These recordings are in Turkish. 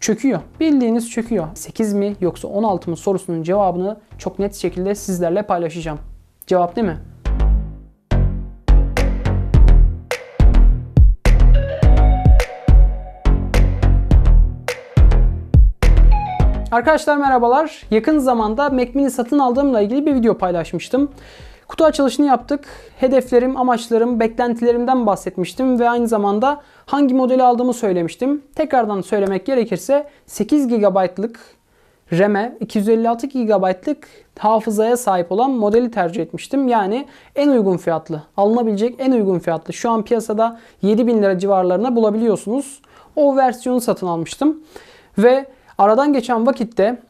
Çöküyor. Bildiğiniz çöküyor. 8 mi yoksa 16 mı sorusunun cevabını çok net şekilde sizlerle paylaşacağım. Cevap değil mi? Arkadaşlar merhabalar. Yakın zamanda Mac Mini satın aldığımla ilgili bir video paylaşmıştım. Kutu açılışını yaptık. Hedeflerim, amaçlarım, beklentilerimden bahsetmiştim ve aynı zamanda hangi modeli aldığımı söylemiştim. Tekrardan söylemek gerekirse 8 GB'lık RAM'e 256 GB'lık hafızaya sahip olan modeli tercih etmiştim. Yani en uygun fiyatlı, alınabilecek en uygun fiyatlı. Şu an piyasada 7000 lira civarlarına bulabiliyorsunuz. O versiyonu satın almıştım. Ve aradan geçen vakitte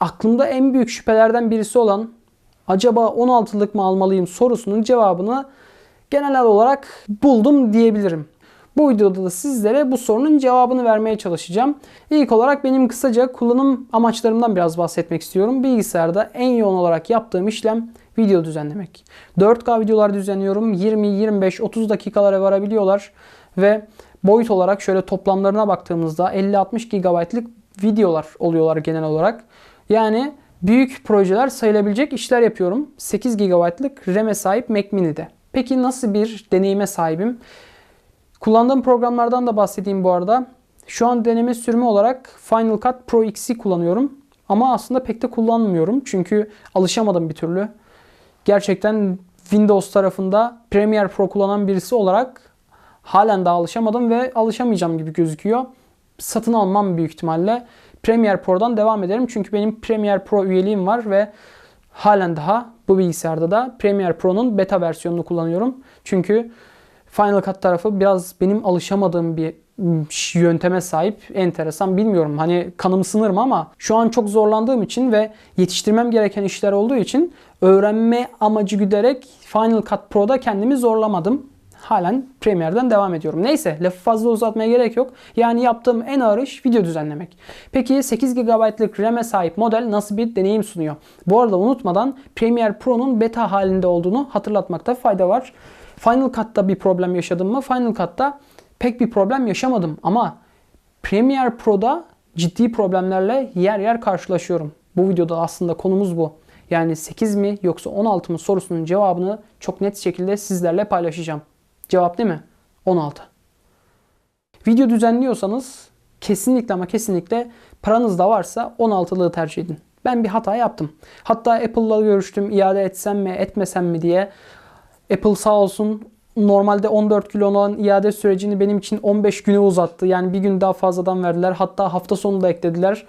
aklımda en büyük şüphelerden birisi olan acaba 16'lık mı almalıyım sorusunun cevabını genel olarak buldum diyebilirim. Bu videoda da sizlere bu sorunun cevabını vermeye çalışacağım. İlk olarak benim kısaca kullanım amaçlarımdan biraz bahsetmek istiyorum. Bilgisayarda en yoğun olarak yaptığım işlem video düzenlemek. 4K videolar düzenliyorum. 20, 25, 30 dakikalara varabiliyorlar ve boyut olarak şöyle toplamlarına baktığımızda 50-60 GB'lık videolar oluyorlar genel olarak. Yani büyük projeler sayılabilecek işler yapıyorum. 8 GB'lık RAM'e sahip Mac Mini'de. Peki nasıl bir deneyime sahibim? Kullandığım programlardan da bahsedeyim bu arada. Şu an deneme sürümü olarak Final Cut Pro X'i kullanıyorum. Ama aslında pek de kullanmıyorum. Çünkü alışamadım bir türlü. Gerçekten Windows tarafında Premiere Pro kullanan birisi olarak halen daha alışamadım ve alışamayacağım gibi gözüküyor. Satın almam büyük ihtimalle. Premiere Pro'dan devam ederim. Çünkü benim Premiere Pro üyeliğim var ve halen daha bu bilgisayarda da Premiere Pro'nun beta versiyonunu kullanıyorum. Çünkü Final Cut tarafı biraz benim alışamadığım bir yönteme sahip. Enteresan bilmiyorum. Hani kanım sınır ama şu an çok zorlandığım için ve yetiştirmem gereken işler olduğu için öğrenme amacı güderek Final Cut Pro'da kendimi zorlamadım. Halen Premiere'den devam ediyorum. Neyse lafı fazla uzatmaya gerek yok. Yani yaptığım en ağır iş video düzenlemek. Peki 8 GB'lık RAM'e sahip model nasıl bir deneyim sunuyor? Bu arada unutmadan Premiere Pro'nun beta halinde olduğunu hatırlatmakta fayda var. Final Cut'ta bir problem yaşadım mı? Final Cut'ta pek bir problem yaşamadım ama Premiere Pro'da ciddi problemlerle yer yer karşılaşıyorum. Bu videoda aslında konumuz bu. Yani 8 mi yoksa 16 mı sorusunun cevabını çok net şekilde sizlerle paylaşacağım. Cevap değil mi? 16. Video düzenliyorsanız kesinlikle ama kesinlikle paranız da varsa 16'lığı tercih edin. Ben bir hata yaptım. Hatta Apple'la görüştüm iade etsem mi etmesem mi diye. Apple sağ olsun normalde 14 kilo olan iade sürecini benim için 15 güne uzattı. Yani bir gün daha fazladan verdiler. Hatta hafta sonu da eklediler.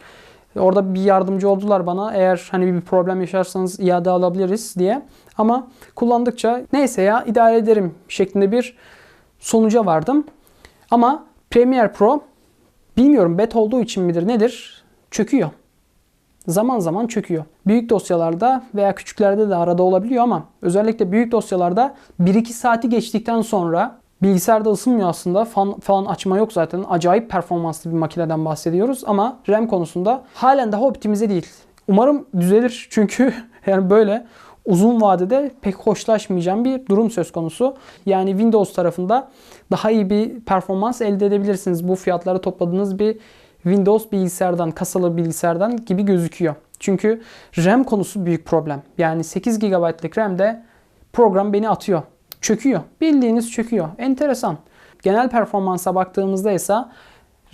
Orada bir yardımcı oldular bana. Eğer hani bir problem yaşarsanız iade alabiliriz diye. Ama kullandıkça neyse ya idare ederim şeklinde bir sonuca vardım. Ama Premiere Pro bilmiyorum bet olduğu için midir nedir çöküyor. Zaman zaman çöküyor. Büyük dosyalarda veya küçüklerde de arada olabiliyor ama özellikle büyük dosyalarda 1-2 saati geçtikten sonra Bilgisayarda ısınmıyor aslında. Fan falan açma yok zaten. Acayip performanslı bir makineden bahsediyoruz ama RAM konusunda halen daha optimize değil. Umarım düzelir çünkü yani böyle uzun vadede pek hoşlaşmayacağım bir durum söz konusu. Yani Windows tarafında daha iyi bir performans elde edebilirsiniz. Bu fiyatları topladığınız bir Windows bilgisayardan, kasalı bilgisayardan gibi gözüküyor. Çünkü RAM konusu büyük problem. Yani 8 GB'lık RAM'de program beni atıyor çöküyor. Bildiğiniz çöküyor. Enteresan. Genel performansa baktığımızda ise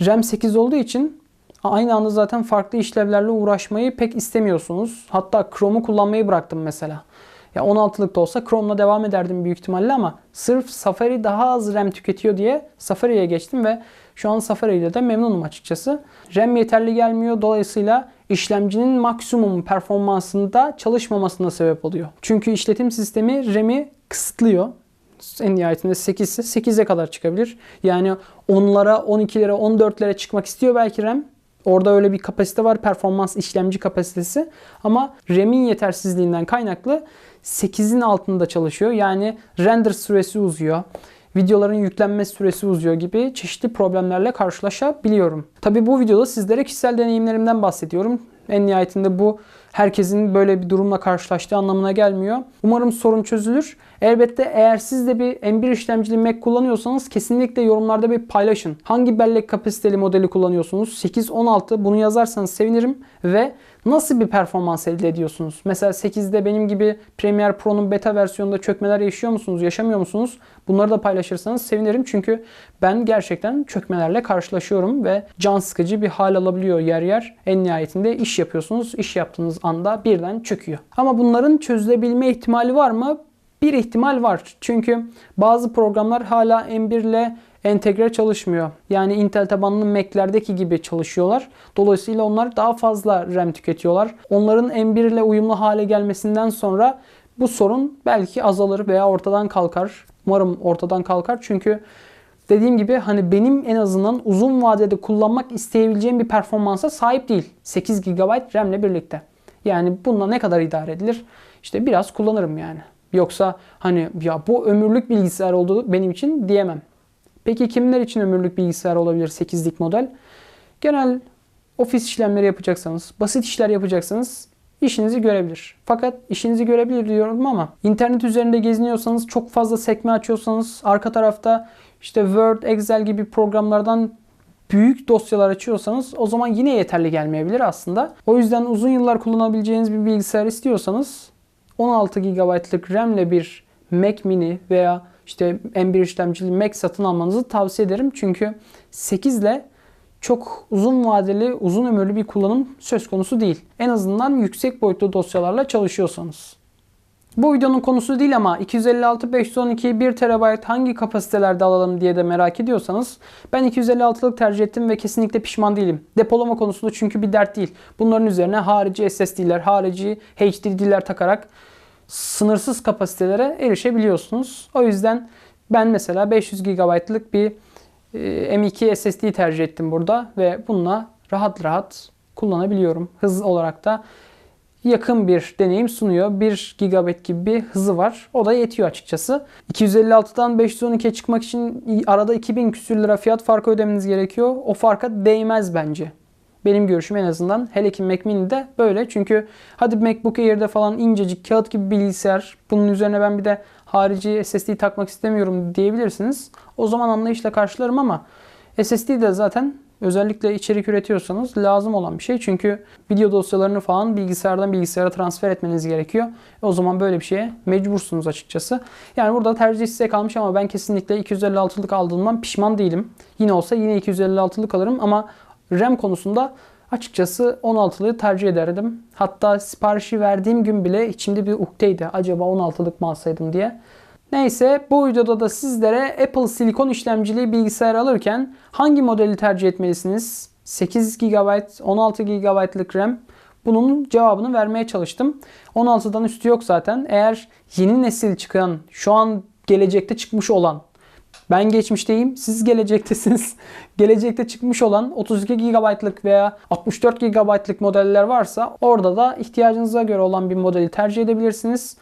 RAM 8 olduğu için aynı anda zaten farklı işlevlerle uğraşmayı pek istemiyorsunuz. Hatta Chrome'u kullanmayı bıraktım mesela. Ya 16'lık da olsa Chrome'la devam ederdim büyük ihtimalle ama sırf Safari daha az RAM tüketiyor diye Safari'ye geçtim ve şu an Safari ile de memnunum açıkçası. RAM yeterli gelmiyor. Dolayısıyla işlemcinin maksimum performansında çalışmamasına sebep oluyor. Çünkü işletim sistemi RAM'i kısıtlıyor en nihayetinde 8 ise 8'e kadar çıkabilir. Yani 10'lara, 12'lere, 14'lere çıkmak istiyor belki RAM. Orada öyle bir kapasite var. Performans işlemci kapasitesi. Ama RAM'in yetersizliğinden kaynaklı 8'in altında çalışıyor. Yani render süresi uzuyor. Videoların yüklenme süresi uzuyor gibi çeşitli problemlerle karşılaşabiliyorum. Tabi bu videoda sizlere kişisel deneyimlerimden bahsediyorum. En nihayetinde bu herkesin böyle bir durumla karşılaştığı anlamına gelmiyor. Umarım sorun çözülür. Elbette eğer siz de bir M1 işlemcili Mac kullanıyorsanız kesinlikle yorumlarda bir paylaşın. Hangi bellek kapasiteli modeli kullanıyorsunuz? 8, 16 bunu yazarsanız sevinirim ve nasıl bir performans elde ediyorsunuz? Mesela 8'de benim gibi Premiere Pro'nun beta versiyonunda çökmeler yaşıyor musunuz, yaşamıyor musunuz? Bunları da paylaşırsanız sevinirim çünkü ben gerçekten çökmelerle karşılaşıyorum ve can sıkıcı bir hal alabiliyor yer yer. En nihayetinde iş yapıyorsunuz. İş yaptığınız anda birden çöküyor. Ama bunların çözülebilme ihtimali var mı? Bir ihtimal var. Çünkü bazı programlar hala M1 ile entegre çalışmıyor. Yani Intel tabanlı Mac'lerdeki gibi çalışıyorlar. Dolayısıyla onlar daha fazla RAM tüketiyorlar. Onların M1 ile uyumlu hale gelmesinden sonra bu sorun belki azalır veya ortadan kalkar. Umarım ortadan kalkar. Çünkü dediğim gibi hani benim en azından uzun vadede kullanmak isteyebileceğim bir performansa sahip değil. 8 GB RAM ile birlikte. Yani bununla ne kadar idare edilir? İşte biraz kullanırım yani. Yoksa hani ya bu ömürlük bilgisayar oldu benim için diyemem. Peki kimler için ömürlük bilgisayar olabilir 8'lik model? Genel ofis işlemleri yapacaksanız, basit işler yapacaksanız işinizi görebilir. Fakat işinizi görebilir diyorum ama internet üzerinde geziniyorsanız, çok fazla sekme açıyorsanız, arka tarafta işte Word, Excel gibi programlardan büyük dosyalar açıyorsanız o zaman yine yeterli gelmeyebilir aslında. O yüzden uzun yıllar kullanabileceğiniz bir bilgisayar istiyorsanız 16 GB'lık RAM ile bir Mac mini veya işte M1 işlemcili Mac satın almanızı tavsiye ederim. Çünkü 8 ile çok uzun vadeli, uzun ömürlü bir kullanım söz konusu değil. En azından yüksek boyutlu dosyalarla çalışıyorsanız. Bu videonun konusu değil ama 256 512 1 TB hangi kapasitelerde alalım diye de merak ediyorsanız ben 256'lık tercih ettim ve kesinlikle pişman değilim. Depolama konusunda çünkü bir dert değil. Bunların üzerine harici SSD'ler, harici HDD'ler takarak sınırsız kapasitelere erişebiliyorsunuz. O yüzden ben mesela 500 GB'lık bir e, M2 SSD tercih ettim burada ve bununla rahat rahat kullanabiliyorum. Hız olarak da yakın bir deneyim sunuyor. 1 GB gibi bir hızı var. O da yetiyor açıkçası. 256'dan 512'ye çıkmak için arada 2000 küsür lira fiyat farkı ödemeniz gerekiyor. O farka değmez bence. Benim görüşüm en azından. Hele ki Mac Mini'de böyle. Çünkü hadi MacBook Air'de falan incecik kağıt gibi bilgisayar. Bunun üzerine ben bir de harici SSD takmak istemiyorum diyebilirsiniz. O zaman anlayışla karşılarım ama SSD de zaten özellikle içerik üretiyorsanız lazım olan bir şey. Çünkü video dosyalarını falan bilgisayardan bilgisayara transfer etmeniz gerekiyor. O zaman böyle bir şeye mecbursunuz açıkçası. Yani burada tercih size kalmış ama ben kesinlikle 256'lık aldığımdan pişman değilim. Yine olsa yine 256'lık alırım ama RAM konusunda açıkçası 16'lığı tercih ederdim. Hatta siparişi verdiğim gün bile içimde bir ukteydi. Acaba 16'lık mı alsaydım diye. Neyse bu videoda da sizlere Apple silikon işlemcili bilgisayar alırken hangi modeli tercih etmelisiniz? 8 GB, 16 GB'lık RAM. Bunun cevabını vermeye çalıştım. 16'dan üstü yok zaten. Eğer yeni nesil çıkan, şu an gelecekte çıkmış olan ben geçmişteyim, siz gelecektesiniz. Gelecekte çıkmış olan 32 GB'lık veya 64 GB'lık modeller varsa orada da ihtiyacınıza göre olan bir modeli tercih edebilirsiniz.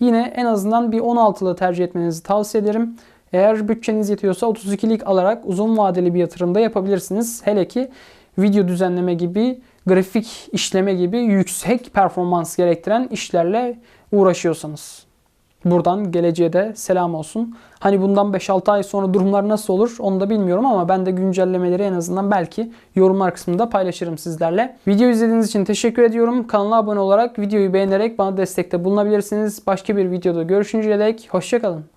Yine en azından bir 16'lı tercih etmenizi tavsiye ederim. Eğer bütçeniz yetiyorsa 32'lik alarak uzun vadeli bir yatırımda yapabilirsiniz. Hele ki video düzenleme gibi, grafik işleme gibi yüksek performans gerektiren işlerle uğraşıyorsanız. Buradan geleceğe de selam olsun. Hani bundan 5-6 ay sonra durumlar nasıl olur onu da bilmiyorum ama ben de güncellemeleri en azından belki yorumlar kısmında paylaşırım sizlerle. Video izlediğiniz için teşekkür ediyorum. Kanala abone olarak videoyu beğenerek bana destekte bulunabilirsiniz. Başka bir videoda görüşünceye dek hoşçakalın.